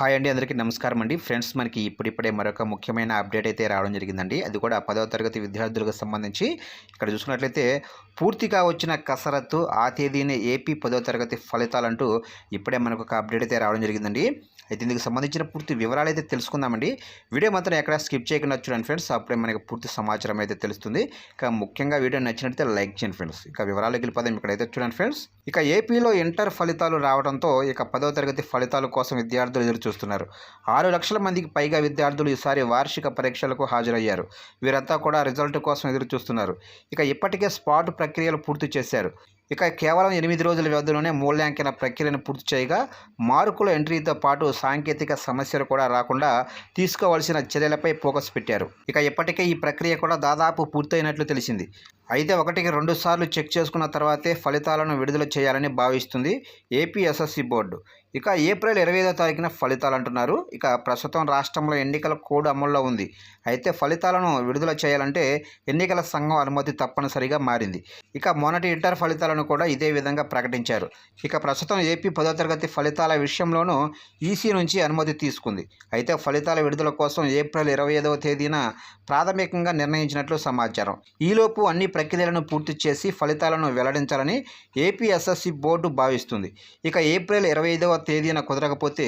Hi అండి అందరికీ నమస్కారం అండి. ఫ్రెండ్స్ మనకి ఇప్పుడిప్పుడే మరొక ముఖ్యమైన అప్డేట్ అయితే రావడం జరిగిందండి. అది కూడా పదవ తరగతి విద్యార్థులకు సంబంధించి. ఇక్కడ చూసుకున్నట్లయితే పూర్తిగా వచ్చిన కసరత్తు ఆ తేదీనే ఏపీ పదవ తరగతి ఫలితాలంటూ ఇప్పుడే మనకు ఒక అప్డేట్ అయితే రావడం జరిగిందండి. అయితే ఇందుకు సంబంధించిన పూర్తి వివరాలు అయితే తెలుసుకుందామండి. వీడియో మాత్రం ఎక్కడ స్కిప్ చేయకుండా చూడండి ఫ్రెండ్స్. అప్పుడే మనకి పూర్తి సమాచారం అయితే తెలుస్తుంది. ఇక ముఖ్యంగా వీడియో నచ్చినట్లయితే లైక్ చేయండి ఫ్రెండ్స్. ఇక వివరాలకు వెళ్ళిపోదాం. ఇక్కడైతే చూడండి ఫ్రెండ్స్. ఇక ఏపీలో ఇంటర్ ఫలితాలు రావడంతో ఇక పదో తరగతి ఫలితాల కోసం విద్యార్థులు ఎదురు చూస్తున్నారు. ఆరు లక్షల మందికి పైగా విద్యార్థులు ఈసారి వార్షిక పరీక్షలకు హాజరయ్యారు. వీరంతా కూడా రిజల్ట్ కోసం ఎదురు చూస్తున్నారు. ఇక ఇప్పటికే స్పాట్ ప్రక్రియలు పూర్తి చేశారు. ఇక కేవలం ఎనిమిది రోజుల వ్యవధిలోనే మూల్యాంకన ప్రక్రియను పూర్తి చేయగా మార్కుల ఎంట్రీతో పాటు సాంకేతిక సమస్యలు కూడా రాకుండా తీసుకోవాల్సిన చర్యలపై ఫోకస్ పెట్టారు. ఇక ఇప్పటికే ఈ ప్రక్రియ కూడా దాదాపు పూర్తయినట్లు తెలిసింది. అయితే ఒకటికి రెండు సార్లు చెక్ చేసుకున్న తర్వాతే ఫలితాలను విడుదల చేయాలని భావిస్తుంది ఏపీ ఎస్ఎస్సి బోర్డు. ఇక ఏప్రిల్ ఇరవై ఐదో తారీఖున ఫలితాలు అంటున్నారు ఇక ప్రస్తుతం రాష్ట్రంలో ఎన్నికల కోడ్ అమల్లో ఉంది. అయితే ఫలితాలను విడుదల చేయాలంటే ఎన్నికల సంఘం అనుమతి తప్పనిసరిగా మారింది. ఇక మొన్నటి ఇంటర్ ఫలితాలను కూడా ఇదే విధంగా ప్రకటించారు. ఇక ప్రస్తుతం ఏపీ పదో తరగతి ఫలితాల విషయంలోనూ ఈసీ నుంచి అనుమతి తీసుకుంది. అయితే ఫలితాల విడుదల కోసం ఏప్రిల్ ఇరవై ఐదవ తేదీన ప్రాథమికంగా నిర్ణయించినట్లు సమాచారం. ఈలోపు అన్ని ప్రక్రియలను పూర్తి చేసి ఫలితాలను వెల్లడించాలని ఏపీఎస్ఎస్సి బోర్డు భావిస్తుంది. ఇక ఏప్రిల్ ఇరవై ఐదవ తేదీన కుదరకపోతే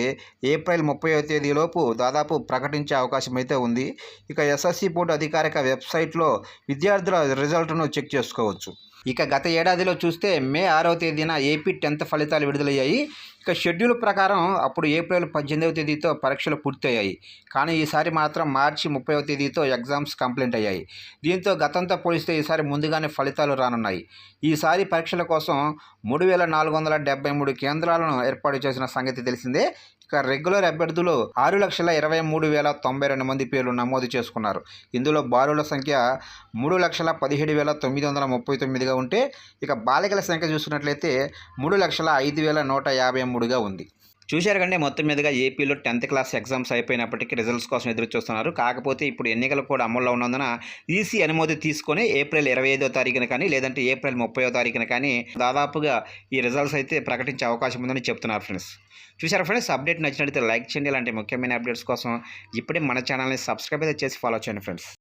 ఏప్రిల్ ముప్పైవ తేదీలోపు దాదాపు ప్రకటించే అవకాశం అయితే ఉంది. ఇక ఎస్ఎస్సి బోర్డు అధికారిక వెబ్సైట్లో విద్యార్థుల రిజల్ట్ను చెక్ చేసుకోవచ్చు. ఇక గత ఏడాదిలో చూస్తే మే ఆరవ తేదీన ఏపీ టెన్త్ ఫలితాలు విడుదలయ్యాయి. ఇక షెడ్యూల్ ప్రకారం అప్పుడు ఏప్రిల్ పద్దెనిమిదవ తేదీతో పరీక్షలు పూర్తయ్యాయి. కానీ ఈసారి మాత్రం మార్చి ముప్పైవ తేదీతో ఎగ్జామ్స్ కంప్లీట్ అయ్యాయి. దీంతో గతంతో పోలిస్తే ఈసారి ముందుగానే ఫలితాలు రానున్నాయి. ఈసారి పరీక్షల కోసం మూడు వేల నాలుగు వందల డెబ్బై మూడు కేంద్రాలను ఏర్పాటు చేసిన సంగతి తెలిసిందే. ఇక రెగ్యులర్ అభ్యర్థులు ఆరు లక్షల ఇరవై మూడు వేల తొంభై రెండు మంది పేర్లు నమోదు చేసుకున్నారు. ఇందులో బాలుల సంఖ్య మూడు లక్షల పదిహేడు వేల తొమ్మిది వందల ముప్పై తొమ్మిదిగా ఉంటే ఇక బాలికల సంఖ్య చూసుకున్నట్లయితే మూడు లక్షల ఐదు వేల నూట యాభై మూడుగా ఉంది. చూశారు కంటే మొత్తం మీదుగా ఏపీలో టెన్త్ క్లాస్ ఎగ్జామ్స్ అయిపోయినప్పటికీ రిజల్ట్స్ కోసం ఎదురు చూస్తున్నారు. కాకపోతే ఇప్పుడు ఎన్నికలు కూడా అమల్లో ఉన్నందున ఈసీ అనుమతి తీసుకొని ఏప్రిల్ ఇరవై ఐదో తారీఖున కానీ లేదంటే ఏప్రిల్ ముప్పైో తారీఖున కానీ దాదాపుగా ఈ రిజల్ట్స్ అయితే ప్రకటించే అవకాశం ఉందని చెప్తున్నారు ఫ్రెండ్స్. చూసారు ఫ్రెండ్స్ అప్డేట్ నచ్చినట్లయితే లైక్ చేయండి. ఇలాంటి ముఖ్యమైన అప్డేట్స్ కోసం ఇప్పుడే మన ఛానల్ని సబ్స్క్రైబ్ అయితే చేసి ఫాలో చేయండి ఫ్రెండ్స్.